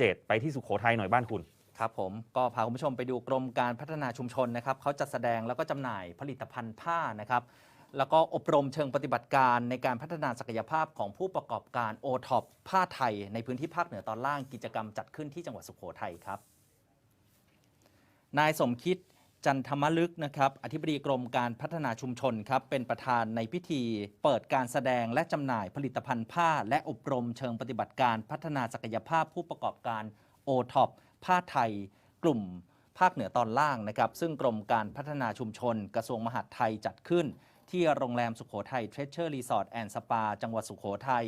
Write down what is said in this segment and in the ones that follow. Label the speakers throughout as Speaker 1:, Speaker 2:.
Speaker 1: 7ไปที่สุโขทัยหน่อยบ้านคุณ
Speaker 2: ครับผมก็พาคุณผู้ชมไปดูกรมการพัฒนาชุมชนนะครับเขาจัดแสดงแล้วก็จำหน่ายผลิตภัณฑ์ผ้านะครับ แล้วก็อบรมเชิงปฏิบัติการในการพัฒนาศักยภาพของผู้ประกอบการโอท็อปผ้าไทย ในพื้นที่ภาคเหนือตอนล่างกิจกรรมจัดขึ้นที่จังหวัดสุโขทัยครับนายสมคิด จันทมลึกนะครับ อธิบดีกรมการพัฒนาชุมชนครับ เป็นประธานในพิธี เปิดการแสดงและจำหน่ายผลิตภัณฑ์ผ้า และอบรมเชิงปฏิบัติการพัฒนาศักยภาพผู้ประกอบการโอท็อปผ้าไทย กลุ่มภาคเหนือตอนล่างนะครับ ซึ่งกรมการพัฒนาชุมชน กระทรวงมหาดไทยจัดขึ้น ที่โรงแรมสุโขทัยเทรเชอร์รีสอร์ทแอนด์สปาจังหวัดสุโขทัย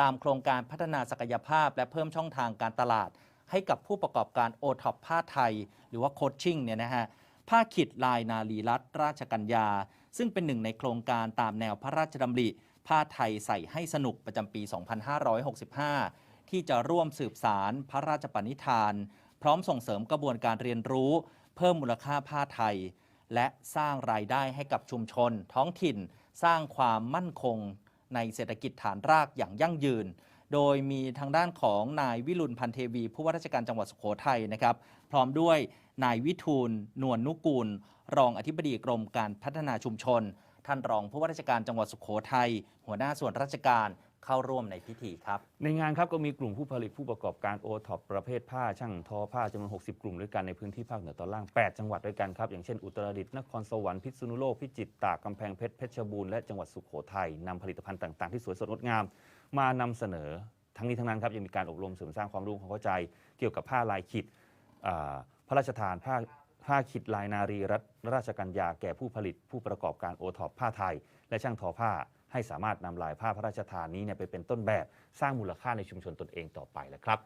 Speaker 2: ตามโครงการพัฒนาศักยภาพ และเพิ่มช่องทางการตลาด ให้กับผู้ประกอบการโอท็อปผ้าไทย หรือว่าโคชชิ่งเนี่ยนะฮะ ผ้าขิดลายนาลีรัตราชกัญญา ซึ่งเป็นหนึ่งในโครงการตามแนวพระราชดำริ ผ้าไทยใส่ให้สนุกประจำปี 2565 ที่จะร่วมสืบสารพระราชปณิธาน พร้อมส่งเสริมกระบวนการเรียนรู้ เพิ่มมูลค่าผ้าไทย และสร้างรายได้ให้กับชุมชน ท้องถิ่น สร้างความมั่นคง ในเศรษฐกิจฐานรากอย่างยั่งยืน โดยมีทางด้านของนายวิรุณพันเทวี ผู้ว่าราชการจังหวัดสุโขทัยนะครับ พร้อมด้วยนายวิทูลนวลนุกูล รองอธิบดีกรมการพัฒนาชุมชน ท่านรองผู้ว่าราชการจังหวัดสุโขทัยหัวหน้าส่วนราชการเข้าร่วมในพิธีครับ
Speaker 1: ในงานครับก็มีกลุ่มผู้ผลิตผู้ประกอบการโอท็อปประเภทผ้าช่างทอผ้าจำนวน 60 กลุ่มด้วยกันในพื้นที่ภาคเหนือตอนล่าง 8 จังหวัดด้วยกันครับ อย่างเช่นอุตรดิตถ์นครสวรรค์พิษณุโลกพิจิตรตากกำแพงเพชรเพชรบูรณ์และจังหวัดสุโขทัยนำผลิตภัณฑ์ต่างๆที่สวยสดงดงาม มานำเสนอทั้งนี้ทั้งนั้นครับยังมีการอบรมเสริมสร้างความรู้ความเข้าใจ เกี่ยวกับผ้าลายขิดพระราชทานผ้าผ้าขิดลายนารีรัฐราชกัญญาแก่ผู้ผลิตผู้ประกอบการโอท็อปผ้าไทย และช่างทอผ้าให้สามารถนำลายผ้าพระราชทานนี้เนี่ยไปเป็นต้นแบบสร้างมูลค่าในชุมชนตนเองต่อไปแล้วครับ